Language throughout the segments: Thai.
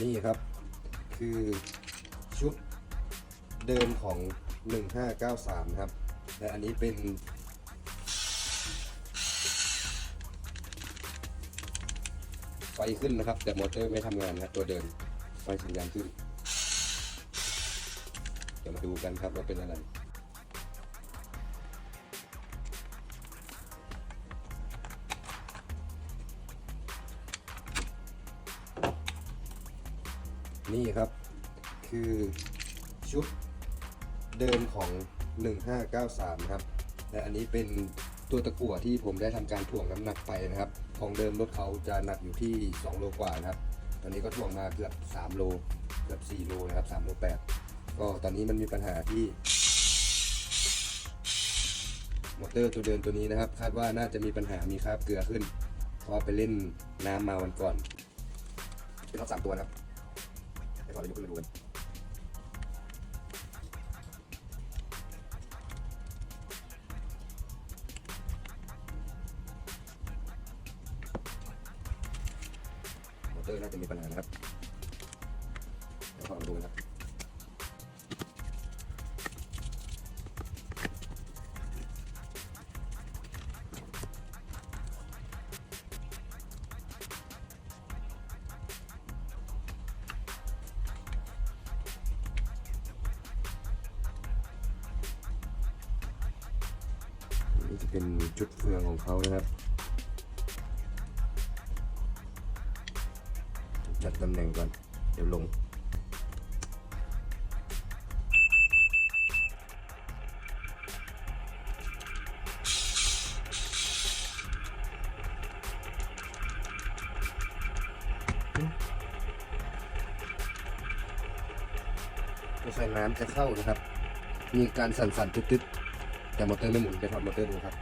นี่ครับ คือชุดเดิมของ 1593 ครับ และอันนี้เป็นไฟขึ้นนะครับ แต่มอเตอร์ไม่ทำงานนะตัวเดิมไฟสัญญาณขึ้น เดี๋ยวมาดูกันครับว่าเป็นอะไร นี่ครับ คือชุดเดิมของ 1593 ครับ และอันนี้เป็นตัวตะกั่วที่ผมได้ทำการถ่วงน้ำหนักไปนะครับ ของเดิมรถเขาจะหนักอยู่ที่ 2 โลกว่านะครับ ตอนนี้ก็ถ่วงมาเกือบ 3 โล เกือบ 4 โลนะครับ3โล8ก็ตอนนี้มันมีปัญหาที่มอเตอร์ตัวเดิมตัวนี้นะครับ คาดว่าน่าจะมีปัญหามีคราบเกลือขึ้น เพราะว่าไปเล่นน้ำมาวันก่อนเป็นรอบสามตัวนะครับ เตอร์น่าจะมีปัญหานะครับเดี๋ยวขอมาดูนะครับนี่จะเป็นจุดเฟืองของเขานะครับ จัดตำแหน่งก่อน เดี๋ยวลงตัวใส่น้ำจะเข้านะครับ มีการสั่นๆตึ๊ดๆ แต่มอเตอร์ไม่หมุนไปถอดมอเตอร์ดูครับ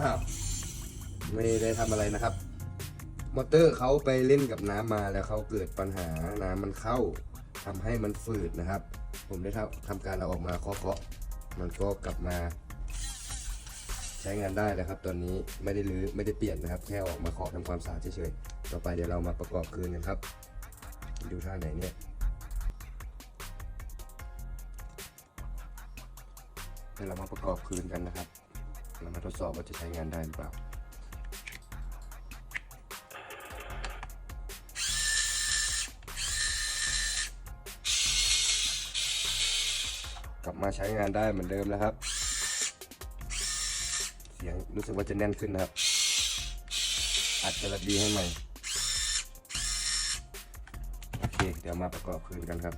อ้าว ไม่ได้ทำอะไรนะครับ มอเตอร์เขาไปเล่นกับน้ำมาแล้วเขาเกิดปัญหาน้ำมันเข้าทำให้มันฝืดนะครับ ผมได้ทำทำการเอาออกมาเคาะๆมันก็กลับมา ใช้งานได้แล้วครับ ตอนนี้ไม่ได้รื้อไม่ได้เปลี่ยนนะครับ แค่ออกมาเคาะทำความสะอาดเฉยๆต่อไปเดี๋ยวเรามาประกอบคืนกันครับดูท่าไหนเนี่ยเดี๋ยวเรามาประกอบคืนกันนะครับ เรามาทดสอบว่าจะใช้งานได้หรือเปล่า ลับมาใช้งานได้เหมือนเดิมแล้วครับ เสียงรู้สึกว่าจะแน่นขึ้นนะครับ อัดกระดีให้ใหม่ โอเค เดี๋ยวมาประกอบคืนกันครับ